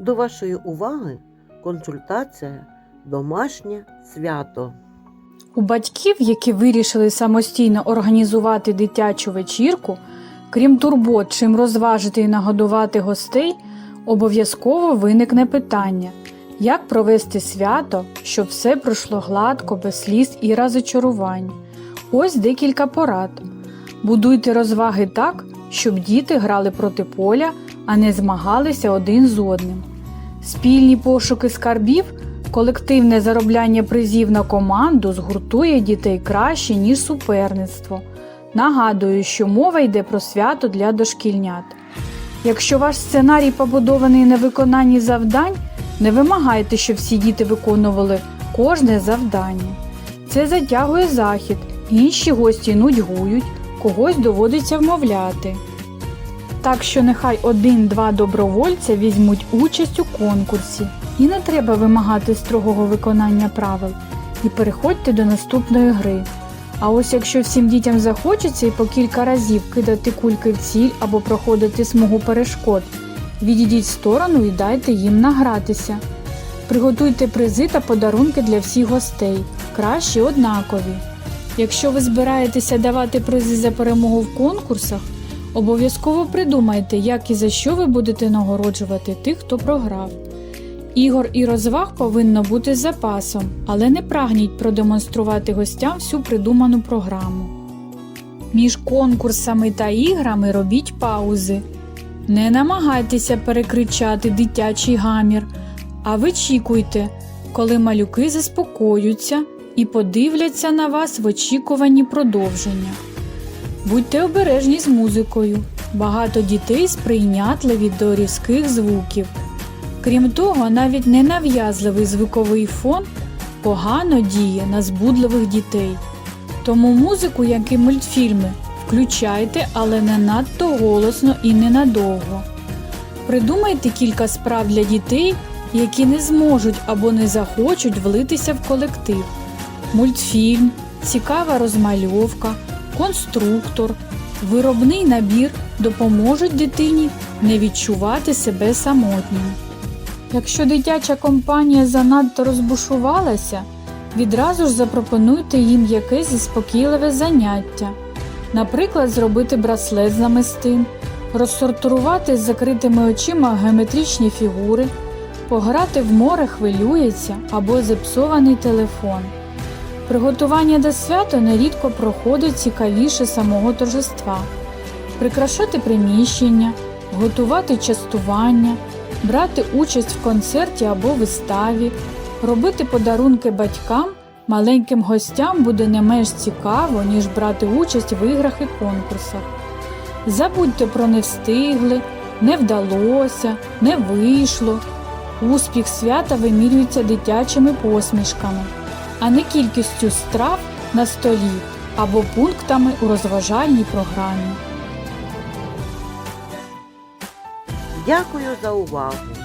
До вашої уваги консультація Домашнє свято. У батьків, які вирішили самостійно організувати дитячу вечірку, крім турбот, чим розважити і нагодувати гостей, обов'язково виникне питання, як провести свято, щоб все пройшло гладко, без сліз і розочарувань. Ось декілька порад. Будуйте розваги так, щоб діти грали проти поля, а не змагалися один з одним. Спільні пошуки скарбів, колективне заробляння призів на команду згуртує дітей краще, ніж суперництво. Нагадую, що мова йде про свято для дошкільнят. Якщо ваш сценарій побудований на виконанні завдань, не вимагайте, щоб всі діти виконували кожне завдання. Це затягує захід, інші гості нудьгують, когось доводиться вмовляти. Так що нехай один-два добровольця візьмуть участь у конкурсі. І не треба вимагати строгого виконання правил. І переходьте до наступної гри. А ось якщо всім дітям захочеться і по кілька разів кидати кульки в ціль або проходити смугу перешкод, відійдіть в сторону і дайте їм награтися. Приготуйте призи та подарунки для всіх гостей, краще однакові. Якщо ви збираєтеся давати призи за перемогу в конкурсах, обов'язково придумайте, як і за що ви будете нагороджувати тих, хто програв. Ігор і розваг повинно бути запасом, але не прагніть продемонструвати гостям всю придуману програму. Між конкурсами та іграми робіть паузи. Не намагайтеся перекричати дитячий гамір, а вичікуйте, коли малюки заспокоються і подивляться на вас в очікуванні продовження. Будьте обережні з музикою. Багато дітей сприйнятливі до різких звуків. Крім того, навіть ненав'язливий звуковий фон погано діє на збудливих дітей. Тому музику, як і мультфільми, включайте, але не надто голосно і ненадовго. Придумайте кілька справ для дітей, які не зможуть або не захочуть влитися в колектив. Мультфільм, цікава розмальовка, конструктор, виробний набір допоможуть дитині не відчувати себе самотньою. Якщо дитяча компанія занадто розбушувалася, відразу ж запропонуйте їм якесь заспокійливе заняття. Наприклад, зробити браслет з намистин, розсортувати з закритими очима геометричні фігури, пограти в море хвилюється або зіпсований телефон. Приготування до свята нерідко проходить цікавіше самого торжества. Прикрашати приміщення, готувати частування, брати участь в концерті або виставі, робити подарунки батькам, маленьким гостям буде не менш цікаво, ніж брати участь в іграх і конкурсах. Забудьте про не встигли, не вдалося, не вийшло. Успіх свята вимірюється дитячими посмішками, а не кількістю страв на столі або пунктами у розважальній програмі. Дякую за увагу!